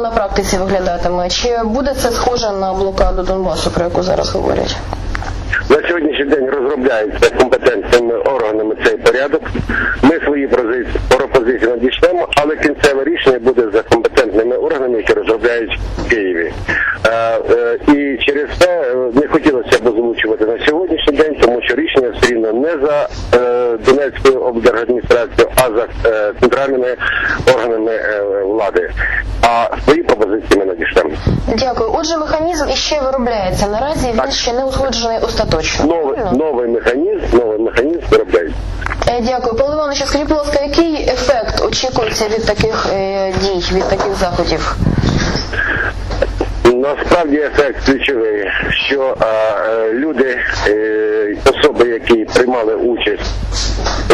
на практиці виглядатиме? Чи буде це схоже на блокаду Донбасу, про яку зараз говорять? На сьогоднішній день розробляється компетентними органами цей порядок. Ми свої пропозиції, надішлемо, але кінцеве рішення буде за компетентними органами, які розробляють в Києві. Е, е, і через це е, не хотілося б озвучувати на сьогоднішній день, тому що рішення все рівно не за Донецькою облдержадміністрацією, а за центральними органами. А свої пропозиції ми надішлемо. Дякую. Отже, механізм іще виробляється. Наразі він Так. ще не узгоджений остаточно. Новий, новий механізм, новий механізм виробляється. Е, Дякую. Павло Іванович, скажіть, будь ласка, який ефект очікується від таких е, дій, від таких заходів? Насправді ефект ключовий, що е, е, люди, е, особи, які приймали участь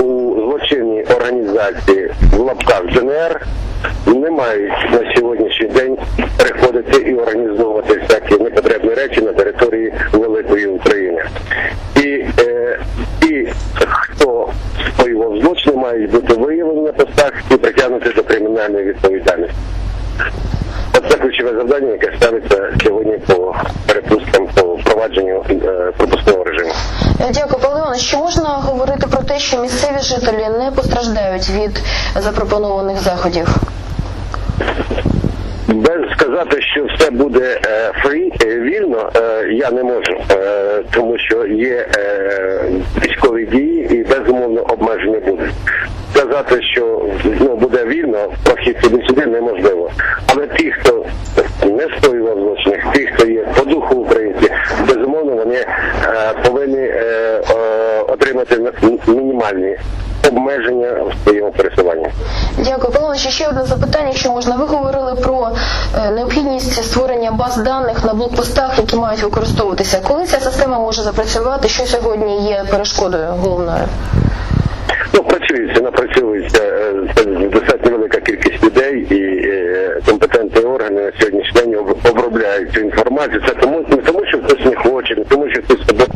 у злочинній організації в лапках ДНР, не мають на сьогоднішній день приходити і організовувати всякі непотрібні речі на території великої України. І, е, хто скоював злочини, мають бути виявлені на постах і притягнути до кримінальної відповідальності. Оце ключове завдання, яке ставиться сьогодні по перепусткам по впровадженню е, пропускного режиму. Дякую. Чи можна говорити про те, що місцеві жителі не постраждають від запропонованих заходів? Без сказати, що все буде е, фрі е, вільно, е, я не можу, тому що є військові дії і безумовно обмеження будуть. Сказати, що ну буде вільно, прохід сюди-сюди неможливо. Але ті, хто не скоював злочинів, ті, хто є по духу українці, безумовно, вони повинні отримати мінімальні обмеження в своєму пересуванні. Дякую, Павло Ще одне запитання, якщо можна. Ви говорили про е, необхідність створення баз даних на блокпостах, які мають використовуватися. Коли ця система може запрацювати? Що сьогодні є перешкодою головною? Ну, працюється, напрацьовується е, це достатньо велика кількість людей і е, компетентні органи на сьогоднішній день обробляють цю інформацію. Це тому не тому, що хтось не хоче, не тому, що хтось.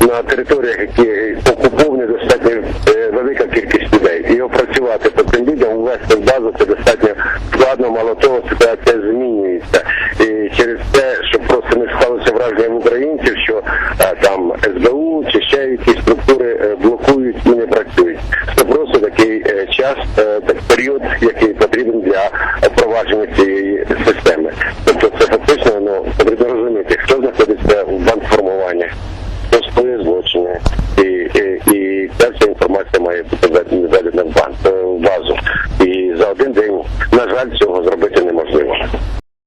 На територіях, які окуповані, достатньо е, велика кількість людей. І опрацювати по цим людям, ввести в базу це достатньо складно, мало того, ситуація змінюється. І через те, щоб просто не склалося враження українців, що е, там СБУ чи ще якісь структури е, блокують і не працюють. Це просто такий час, так, період, який потрібен для впровадження цієї системи. restaurante,